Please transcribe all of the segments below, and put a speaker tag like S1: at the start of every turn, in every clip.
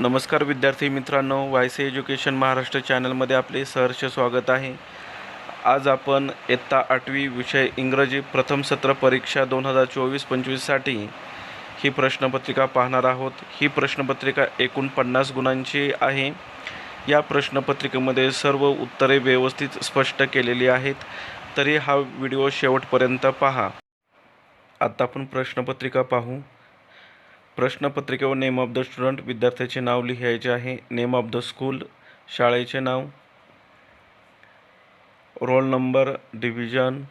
S1: नमस्कार विद्यार्थी मित्रांनो वाय सी एज्युकेशन महाराष्ट्र चॅनलमध्ये आपले सहर्ष स्वागत आहे. आज आपण इयत्ता आठवी विषय इंग्रजी प्रथम सत्र परीक्षा दोन हजार चोवीस पंचवीससाठी ही प्रश्नपत्रिका पाहणार आहोत. ही प्रश्नपत्रिका एकूण पन्नास गुणांची आहे. या प्रश्नपत्रिकेमध्ये सर्व उत्तरे व्यवस्थित स्पष्ट केलेली आहेत. तरी हा व्हिडिओ शेवटपर्यंत पहा. आत्ता आपण प्रश्नपत्रिका पाहू. प्रश्नपत्रिकेवर नेम ऑफ द स्टुडंट विद्यार्थ्याचे नाव लिहायचे आहे. नेम ऑफ द स्कूल शाळेचे नाव. Roll number division.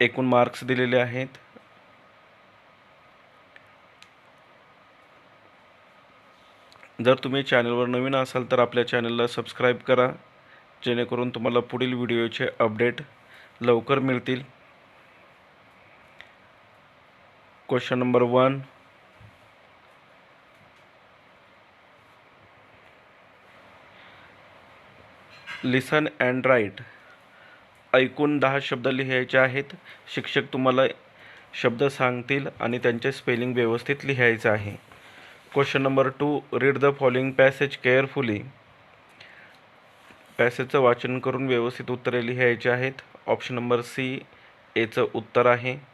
S1: एकूण मार्क्स दिलेले आहेत. जर तुम्ही चॅनलवर नवीन असाल तर आपल्या चॅनलला सबस्क्राईब करा. जेणेकरून तुम्हाला पुढील व्हिडिओचे अपडेट लवकर मिळतील. Question number one. Listen and write ऐकून दहा शब्द लिहायचे आहेत. शिक्षक तुम्हाला शब्द सांगतील आणि त्यांचे स्पेलिंग व्यवस्थित लिहायचं आहे. Question number two read the following passage carefully पॅसेजचं वाचन करून व्यवस्थित उत्तरे लिहायची आहेत. ऑप्शन नंबर सी एचं उत्तर आहे.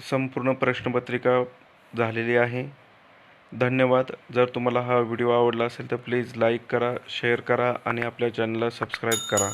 S1: संपूर्ण प्रश्नपत्रिका झालेली आहे. धन्यवाद. जर तुम्हाला हा व्हिडिओ आवडला असेल तर प्लीज लाईक करा शेअर करा आणि आपल्या चॅनलला सबस्क्राईब करा.